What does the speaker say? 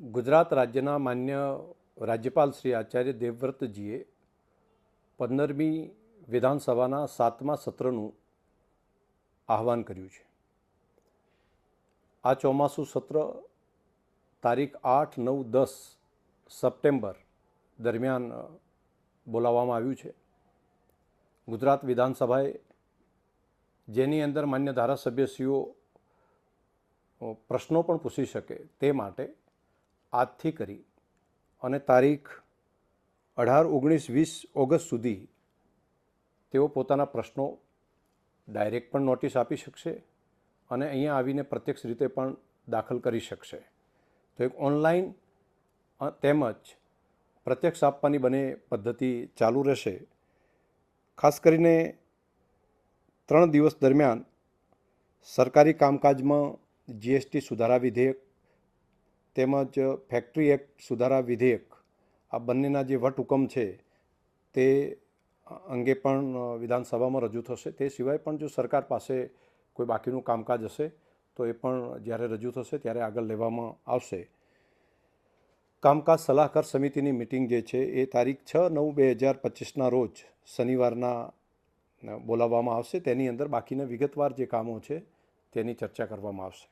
ગુજરાત રાજ્યના માન્ય રાજ્યપાલ શ્રી આચાર્ય દેવવ્રતજીએ પંદરમી વિધાનસભાના સાતમા સત્રનું આહવાન કર્યું છે. આ ચોમાસું સત્ર તારીખ આઠ નવ દસ સપ્ટેમ્બર દરમિયાન બોલાવવામાં આવ્યું છે. ગુજરાત વિધાનસભાએ જેની અંદર માન્ય ધારાસભ્યશ્રીઓ પ્રશ્નો પણ પૂછી શકે તે માટે આજથી કરી અને તારીખ અઢાર, ઓગણીસ, વીસ ઓગસ્ટ સુધી તેઓ પોતાના પ્રશ્નો ડાયરેક્ટ પણ નોટિસ આપી શકશે અને અહીંયા આવીને પ્રત્યક્ષ રીતે પણ દાખલ કરી શકશે. તો એક ઓનલાઈન તેમજ પ્રત્યક્ષ આપવાની બંને પદ્ધતિ ચાલુ રહેશે. ખાસ કરીને ત્રણ દિવસ દરમિયાન સરકારી કામકાજમાં જીએસટી સુધારા વિધેયક તેમજ ફેક્ટરી એક્ટ સુધારા વિધેયક, આ બંનેના જે વટહુકમ છે તે અંગે પણ વિધાનસભામાં રજૂ થશે. તે સિવાય પણ જો સરકાર પાસે કોઈ બાકીનું કામકાજ હશે, તો એ પણ જ્યારે રજૂ થશે ત્યારે આગળ લેવામાં આવશે. કામકાજ સલાહકાર સમિતિની મિટિંગ જે છે એ તારીખ છ નવ બે હજાર પચીસના રોજ શનિવારના બોલાવવામાં આવશે. તેની અંદર બાકીના વિગતવાર જે કામો છે તેની ચર્ચા કરવામાં આવશે.